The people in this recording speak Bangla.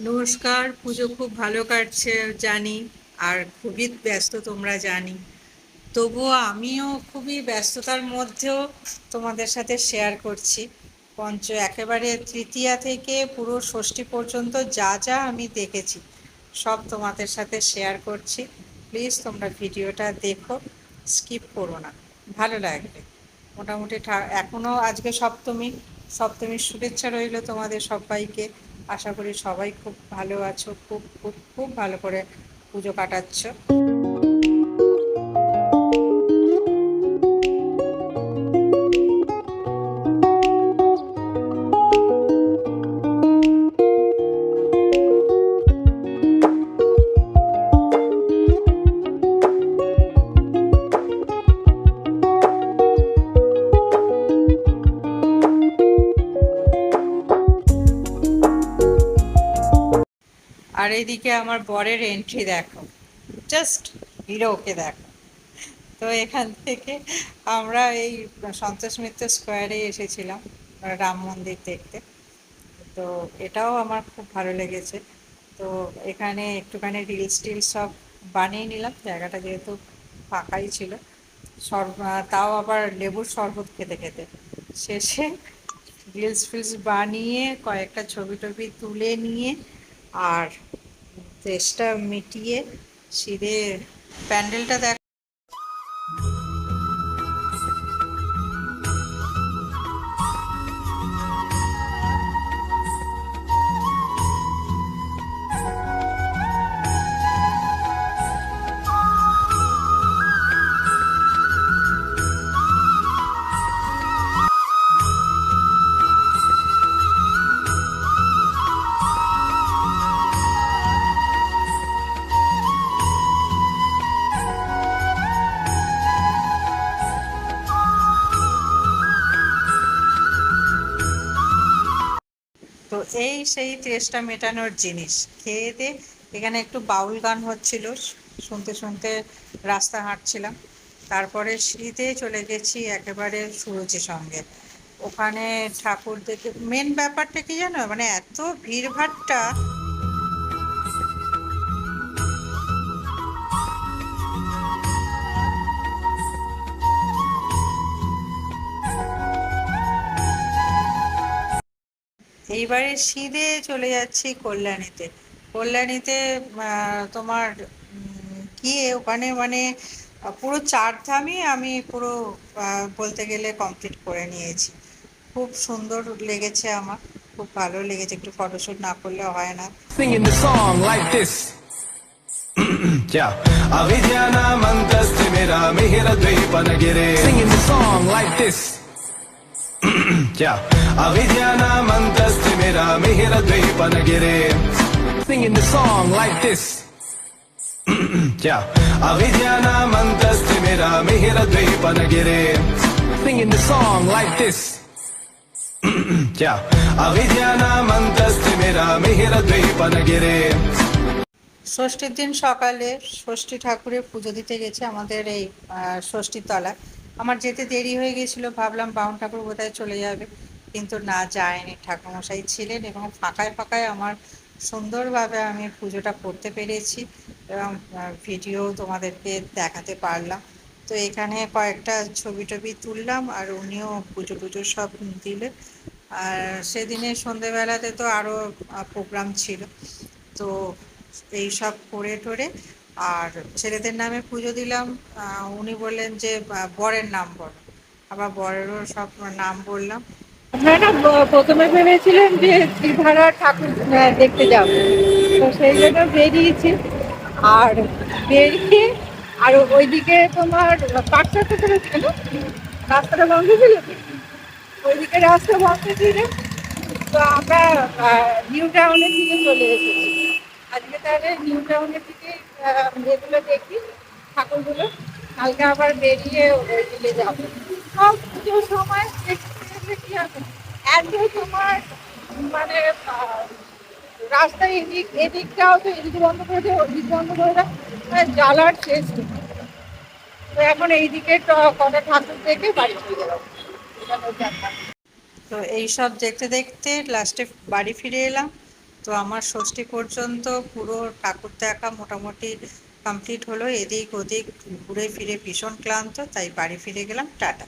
নমস্কার, পুজো খুব ভালো কাটছে জানি, আর খুবই ব্যস্ত তোমরা জানি। তবুও আমিও খুবই ব্যস্ততার মধ্যেও তোমাদের সাথে শেয়ার করছি। পঞ্চ একেবারে তৃতীয়া থেকে পুরো ষষ্ঠী পর্যন্ত যা যা আমি দেখেছি, সব তোমাদের সাথে শেয়ার করছি। প্লিজ তোমরা ভিডিওটা দেখো স্কিপ করো না, ভালো লাগবে। মোটামুটি ঠা- এখনও আজকে সপ্তমী সপ্তমীর শুভেচ্ছা রইল তোমাদের সবাইকে। আশা করি সবাই খুব ভালো আছো, খুব খুব খুব ভালো করে পুজো কাটাচ্ছ। আর এইদিকে আমার বরের এন্ট্রি দেখো। জাস্ট হিরোকে দেখো। তো এখান থেকে আমরা এই সন্তোষ মিত্র স্কোয়ারে এসেছিলাম, রাম মন্দির দেখতে। তো এটাও আমার খুব ভালো লেগেছে। তো এখানে একটুখানি রিলস টিলস সব বানিয়ে নিলাম, জায়গাটা যেহেতু ফাঁকাই ছিল। সর তাও আবার লেবুর শরবত খেতে খেতে। শেষে রিলস ফিলস বানিয়ে কয়েকটা ছবি টবি তুলে নিয়ে আর তেষ্টা মিটিয়ে সিঁড়ে প্যান্ডেলটা দেখ সেই তেষ্টা মেটানোর জিনিস। খেয়ে দিয়ে এখানে একটু বাউল গান হচ্ছিল, শুনতে শুনতে রাস্তা হাঁটছিলাম। তারপরে সিঁড়িতে চলে গেছি একেবারে সুরুচি সঙ্গে। ওখানে ঠাকুর দেখে মেন ব্যাপারটা কি জানো? মানে এত ভিড়ভাট্টা এইবারে সিধে চলে যাচ্ছি কল্যাণীতে। কল্যাণীতে তোমার গিয়ে ওখানে মানে পুরো চারধামই আমি পুরো বলতে গেলে কমপ্লিট করে নিয়েছি। খুব সুন্দর লেগেছে আমার খুব ভালো লেগেছে। একটু ফটোশুট না করলে হয় না। Yeah. Avidyana mantaste mera mihira dvipanagire Singing the song like this. Yeah. Avidyana me hit a I'm here to get panagire. Singing the song like this. yeah. Avidyana mantas timira get dvipanagire. Singing the song like this. yeah. Avidyana mantas timira mihira dvipanagire. ষষ্ঠীর দিন সকালে ষষ্ঠী ঠাকুরের পুজো দিতে গেছে আমাদের এই ষষ্ঠীতলা আমার যেতে দেরি হয়ে গেছিল ভাবলাম বাউন ঠাকুর বোধহয় চলে যাবে কিন্তু না যায়নি। ঠাকুরমশাই ছিলেন এবং ফাঁকায় ফাঁকায় আমার সুন্দরভাবে আমি পুজোটা করতে পেরেছি এবং ভিডিও তোমাদেরকে দেখাতে পারলাম। তো এখানে কয়েকটা ছবি টবি তুললাম আর উনিও পুজো টুজো সব দিলেন। আর সেদিনে সন্ধেবেলাতে তো আরও প্রোগ্রাম ছিল। তো এই সব করে টোরে আর ছেলেদের নামে পুজো দিলাম। উনি বললেন যে বরের নাম বলো। আবার বরেরও সব নাম বললাম। না প্রথমে ভেবেছিলেন যে ত্রিধারা ঠাকুর দেখতে যাব। তো সেই জন্য বেরিয়েছি। আর বেরিয়ে আর ওইদিকে তোমার পাটসাটা ছিল না রাস্তাটা বন্ধ ছিল? ওইদিকে রাস্তা বন্ধ ছিল, তো আমরা নিউ টাউনের দিকে চলে এসেছি। আজকে তাহলে নিউ টাউনের দিকে যেগুলো দেখি ঠাকুরগুলো, কালকে আবার বেরিয়ে ওই দিকে যাব। সব পুজোর সময় কি হবে তোমার মানে আহ, এদিক এদিকটাও তো বন্ধ করে দেয় ওদিক বন্ধ করে দেয় মানে জ্বালার শেষ তো এখন এইদিকে কটা ঠাকুর দেখে বাড়ি চলে গেলাম। তো এই সব দেখতে দেখতে লাস্টে বাড়ি ফিরে এলাম। তো আমার ষষ্ঠী পর্যন্ত পুরো ঠাকুর দেখা মোটামুটি কমপ্লিট হলো। এদিক ওদিক ঘুরে ফিরে ভীষণ ক্লান্ত তাই বাড়ি ফিরে গেলাম। টাটা।